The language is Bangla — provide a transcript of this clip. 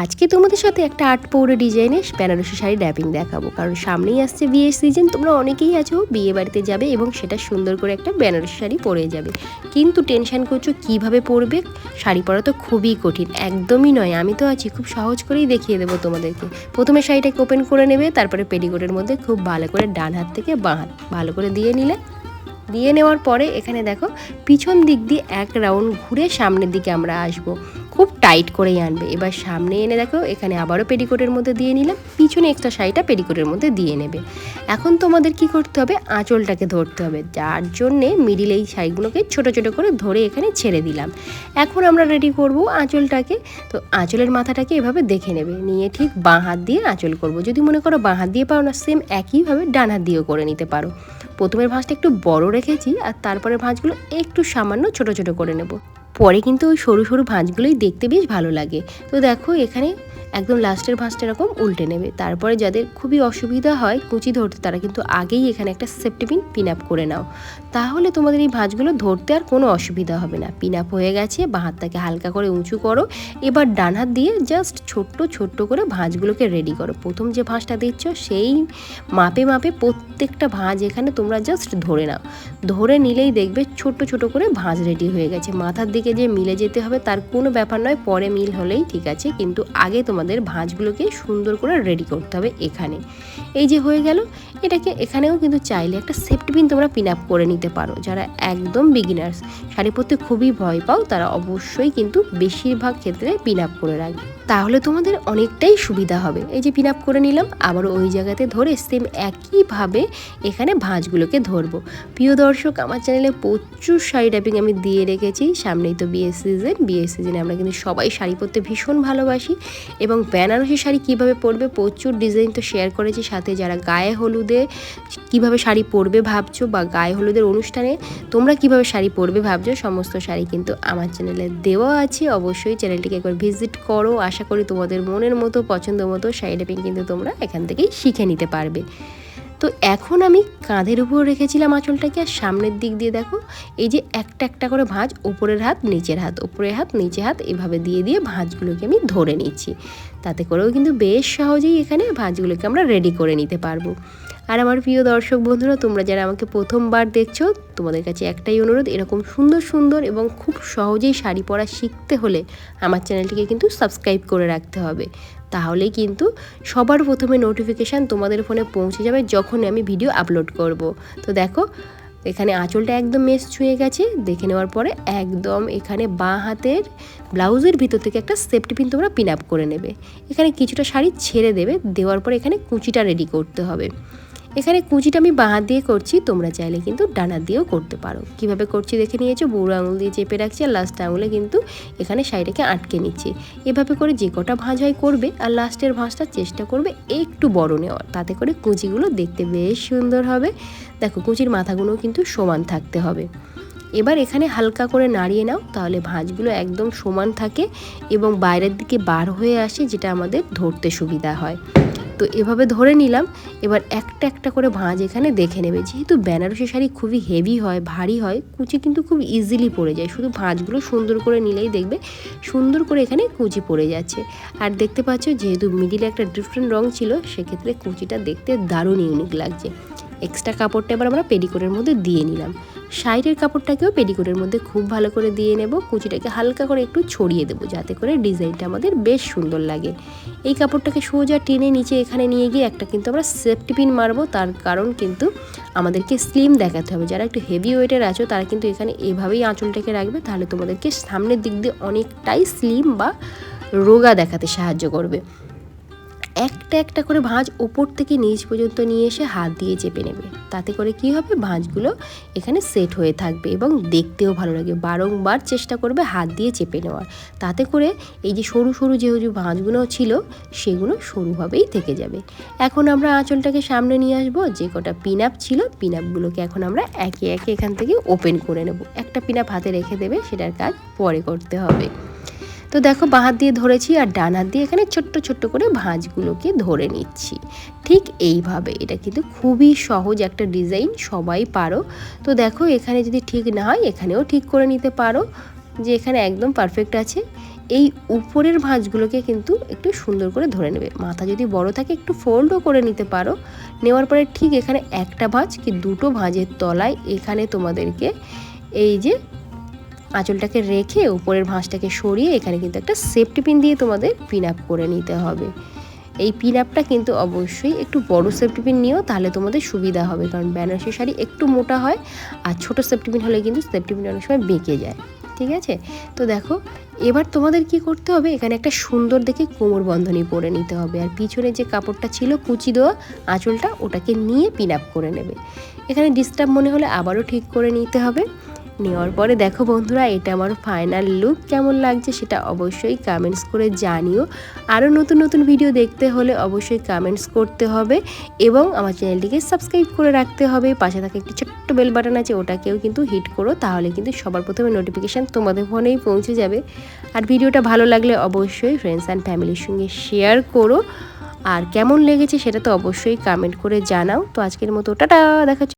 আজকে তোমাদের সাথে একটা আট পৌরে ডিজাইনের বেনারসি শাড়ি র্যাপিং দেখাবো। কারণ সামনেই আসছে বিয়ের সিজন তোমরা অনেকেই আছো বিয়ে বাড়িতে যাবে এবং সেটা সুন্দর করে একটা বেনারসি শাড়ি পরে যাবে। কিন্তু টেনশন করছ কীভাবে পরবে? শাড়ি পরা তো খুবই কঠিন, একদমই নয়। আমি তো আছি, খুব সহজ করেই দেখিয়ে দেবো তোমাদেরকে। প্রথমে শাড়িটাকে ওপেন করে নেবে, তারপরে পেটিকোটের মধ্যে খুব ভালো করে ডান হাত থেকে বাঁ হাত, ভালো করে দিয়ে নিলে। দিয়ে নেওয়ার পরে এখানে দেখো, পিছন দিক দিয়ে এক রাউন্ড ঘুরে সামনের দিকে আমরা আসব। খুব টাইট করেই আনবে। এবার সামনে এনে দেখো, এখানে আবারও পেটিকোটের মধ্যে দিয়ে নিলাম। পিছনে এক্সট্রা শাড়িটা পেটিকোটের মধ্যে দিয়ে নেবে। এখন তোমাদের কি করতে হবে? আঁচলটাকে ধরতে হবে। যার জন্যে মিডিল এই শাড়িগুলোকে ছোট ছোট করে ধরে এখানে ছেড়ে দিলাম। এখন আমরা রেডি করব আঁচলটাকে। তো আঁচলের মাথাটাকে এভাবে দেখে নেবে। নিয়ে ঠিক বাঁ হাত দিয়ে আঁচল করব। যদি মনে করো বাঁ হাত দিয়ে পারো না সেম একইভাবে ডান হাত দিয়েও করে নিতে পারো। প্রথমের ভাঁজটা একটু বড় রেখেছি আর তারপরের ভাঁজগুলো একটু সামান্য ছোট ছোট করে নেব। কিন্তু ওই সরু সরু ভাঁজগুলোই দেখতে বেশ ভালো লাগে। তো দেখো এখানে একদম লাস্টের ভাঁজটা এরকম উল্টে নেবে। তারপরে যাদের খুবই অসুবিধা হয় কুচি ধরতে, তারা কিন্তু আগেই এখানে একটা সেফটি পিন আপ করে নাও। তাহলে তোমাদের এই ভাঁজগুলো ধরতে আর কোনো অসুবিধা হবে না। পিন আপ হয়ে গেছে বাঁ হাতটাকে হালকা করে উঁচু করো। এবার ডান হাত দিয়ে জাস্ট ছোট্ট ছোট্ট করে ভাঁজগুলোকে রেডি করো। প্রথম যে ভাঁজটা দিচ্ছ সেই মাপে মাপে প্রত্যেকটা ভাঁজ এখানে তোমরা জাস্ট ধরে নাও। ধরে নিলেই দেখবে ছোট ছোট করে ভাঁজ রেডি হয়ে গেছে। মাথার দিকে যে মিলে যেতে হবে তার কোনো ব্যাপার নয়, পরে মিল হলেই ঠিক আছে। কিন্তু আগে তোমাদের ভাঁজগুলোকে সুন্দর করে রেডি করতে হবে এখানে। এই যে হয়ে গেল, এটাকে এখানেও কিন্তু চাইলে একটা সেফটি পিন তোমরা পিন আপ করে নিতে পারো, যারা একদম বিগিনার্স শাড়ি পরতে খুবই ভয় পাও, তারা অবশ্যই কিন্তু বেশিরভাগ ক্ষেত্রে পিন আপ করে রাখবে। তাহলে তোমাদের অনেকটাই সুবিধা হবে। এই যে পিন আপ করে নিলাম আবার ওই জায়গাতে ধরে সেম একইভাবে এখানে ভাঁজগুলোকে ধরবো। প্রিয় দর্শক, আমার চ্যানেলে প্রচুর শাড়ি ট্যাপিং আমি দিয়ে রেখেছি সামনেই তো বিয়ের সিজন বিয়ের সিজনে আমরা কিন্তু সবাই শাড়ি পরতে ভীষণ ভালোবাসি এবং বেনারসি শাড়ি কীভাবে পরবে প্রচুর ডিজাইন তো শেয়ার করেছি, সাথে যারা গায়ে হলুদে কীভাবে শাড়ি পরবে ভাবছ বা গায়ে হলুদের অনুষ্ঠানে, তোমরা কীভাবে শাড়ি পরবে ভাবছ, সমস্ত শাড়ি কিন্তু আমার চ্যানেলে দেওয়া আছে। অবশ্যই চ্যানেলটিকে একবার ভিজিট করো। আশা করি তোমাদের মনের মতো, পছন্দ মতো শাড়ি ট্যাপিং কিন্তু তোমরা এখান থেকেই শিখে নিতে পারবে। তো এখন আমি কাঁধের উপর রেখেছিলাম আঁচলটাকে, আর সামনের দিক দিয়ে দেখো, এই যে একটা একটা করে ভাঁজ, ওপরের হাত, নিচের হাত, ওপরের হাত নিচে হাত, এভাবে দিয়ে দিয়ে ভাঁজগুলোকে আমি ধরে নিচ্ছি। তাতে করেও কিন্তু বেশ সহজেই এখানে ভাঁজগুলোকে আমরা রেডি করে নিতে পারব। আর আমার প্রিয় দর্শক বন্ধুরা, তোমরা যারা আমাকে প্রথমবার দেখছ, তোমাদের কাছে একটাই অনুরোধ, এরকম সুন্দর সুন্দর এবং খুব সহজেই শাড়ি পরা শিখতে হলে আমার চ্যানেলটিকে কিন্তু সাবস্ক্রাইব করে রাখতে হবে। তাহলেই কিন্তু সবার প্রথমে নোটিফিকেশান তোমাদের ফোনে পৌঁছে যাবে যখন আমি ভিডিও আপলোড করব। তো দেখো, এখানে আঁচলটা একদম মেস ছুঁয়ে গেছে, দেখে নেওয়ার পরে একদম এখানে বাঁ হাতের ব্লাউজের ভিতর থেকে একটা সেফটি পিন তোমরা পিন আপ করে নেবে। এখানে কিছুটা শাড়ি ছেড়ে দেবে, দেওয়ার পরে এখানে কুচিটা রেডি করতে হবে। এখানে কুচিটা আমি বাঁ দিয়ে করছি, তোমরা চাইলে কিন্তু ডানা দিয়েও করতে পারো। কীভাবে করছি দেখে নিয়েছো? বুড়ো আঙুল দিয়ে চেপে রাখছি আর লাস্ট আঙুলে কিন্তু এখানে শাড়িটাকে আটকে নিচ্ছি। এভাবে করে যে কটা ভাঁজ হয় করবে আর লাস্টের ভাঁজটা চেষ্টা করবে একটু বড় নেওয়ার। তাতে করে কুচিগুলো দেখতে বেশ সুন্দর হবে। দেখো, কুচির মাথাগুলোও কিন্তু সমান থাকতে হবে। এবার এখানে হালকা করে নাড়িয়ে নাও, তাহলে ভাঁজগুলো একদম সমান থাকে এবং বাইরের দিকে বার হয়ে আসে, যেটা আমাদের ধরতে সুবিধা হয়। তো এভাবে ধরে নিলাম। এবার একটা একটা করে ভাঁজ এখানে দেখে নেবে। যেহেতু বেনারসি শাড়ি খুবই হেভি হয়, ভারী হয়, কুচি কিন্তু খুব ইজিলি পড়ে যায়। শুধু ভাঁজগুলো সুন্দর করে নিলেই দেখবে, সুন্দর করে এখানে কুচি পড়ে যাচ্ছে। আর দেখতে পাচ্ছ, যেহেতু মিডিলে একটা ডিফারেন্ট রং ছিল, সেক্ষেত্রে কুচিটা দেখতে দারুণ ইউনিক লাগছে। এক্সট্রা কাপড়টা এবার আমরা পেডিকোটের মধ্যে দিয়ে নিলাম। সাইডের কাপড়টাকেও পেডিকোটের মধ্যে খুব ভালো করে দিয়ে নেব। কুচিটাকে হালকা করে একটু ছড়িয়ে দেবো যাতে করে ডিজাইনটা আমাদের বেশ সুন্দর লাগে। এই কাপড়টাকে সোজা টেনে নিচে এখানে নিয়ে গিয়ে একটা কিন্তু আমরা সেফটি পিন মারবো। তার কারণ কিন্তু আমাদেরকে স্লিম দেখাতে হবে। যারা একটু হেভি ওয়েটের আছো, তারা কিন্তু এখানে এভাবেই আঁচলটাকে রাখবে। তাহলে তোমাদেরকে সামনের দিক দিয়ে অনেকটাই স্লিম বা রোগা দেখাতে সাহায্য করবে। একটা একটা করে ভাঁজ ওপর থেকে নিচ পর্যন্ত নিয়ে এসে হাত দিয়ে চেপে নেবে। তাতে করে কি হবে? ভাঁজগুলো এখানে সেট হয়ে থাকবে এবং দেখতেও ভালো লাগে বারংবার চেষ্টা করবে হাত দিয়ে চেপে নেওয়ার। তাতে করে এই যে সরু সরু যে ভাঁজগুলো ছিল, সেগুলো সরুভাবেই থেকে যাবে। এখন আমরা আঁচলটাকে সামনে নিয়ে আসব। যে কটা পিন আপ ছিল পিন আপগুলোকে এখন আমরা একে একে এখান থেকে ওপেন করে নেব। একটা পিন আপ হাতে রেখে দেবে, সেটার কাজ পরে করতে হবে। তো দেখো বাঁ হাত দিয়ে ধরেছি আর ডান হাত দিয়ে এখানে ছোট্ট ছোট্ট করে ভাঁজগুলোকে ধরে নিচ্ছি। ঠিক এইভাবে। এটা কিন্তু খুবই সহজ একটা ডিজাইন, সবাই পারো। তো দেখো এখানে যদি ঠিক না হয়, এখানেও ঠিক করে নিতে পারো, যে এখানে একদম পারফেক্ট আছে। এই উপরের ভাঁজগুলোকে কিন্তু একটু সুন্দর করে ধরে নেবে। মাথা যদি বড় থাকে, একটু ফোল্ডও করে নিতে পারো। নেওয়ার পরে ঠিক এখানে একটা ভাঁজ কি দুটো ভাঁজের তলায় এখানে তোমাদেরকে এই যে আঁচলটাকে রেখে উপরের ভাঁজটাকে সরিয়ে এখানে কিন্তু একটা সেফটি পিন দিয়ে তোমাদের পিন আপ করে নিতে হবে। এই পিন আপটা কিন্তু অবশ্যই একটু বড় সেফটি পিন নিও, তাহলে তোমাদের সুবিধা হবে। কারণ বেনারসি শাড়ি একটু মোটা হয়, আর ছোট সেফটি পিন হলে কিন্তু সেফটি পিন অনেক সময় বেঁকে যায়। ঠিক আছে? তো দেখো, এবার তোমাদের কি করতে হবে? এখানে একটা সুন্দর দেখে কোমর বন্ধনী পরে নিতে হবে। আর পিছনে যে কাপড়টা ছিল কুচি দেওয়া আঁচলটা, ওটাকে নিয়ে পিন আপ করে নেবে। এখানে ডিস্টার্ব মনে হলে আবারও ঠিক করে নিতে হবে। নেওয়ার পরে দেখো বন্ধুরা, এটা আমার ফাইনাল লুক কেমন লাগছে সেটা অবশ্যই কমেন্টস করে জানিও। আরও নতুন নতুন ভিডিও দেখতে হলে অবশ্যই কমেন্টস করতে হবে এবং আমার চ্যানেলটিকে সাবস্ক্রাইব করে রাখতে হবে। পাশে থাকা একটি ছোট্ট বেল বাটন আছে, ওটাকেও কিন্তু হিট করো, তাহলে কিন্তু সবার প্রথমে নোটিফিকেশান তোমাদের ফোনেই পৌঁছে যাবে। আর ভিডিওটা ভালো লাগলে অবশ্যই ফ্রেন্ডস অ্যান্ড ফ্যামিলির সঙ্গে শেয়ার করো। আর কেমন লেগেছে সেটা তো অবশ্যই কমেন্ট করে জানাও। তো আজকের মতো, টাটা, দেখা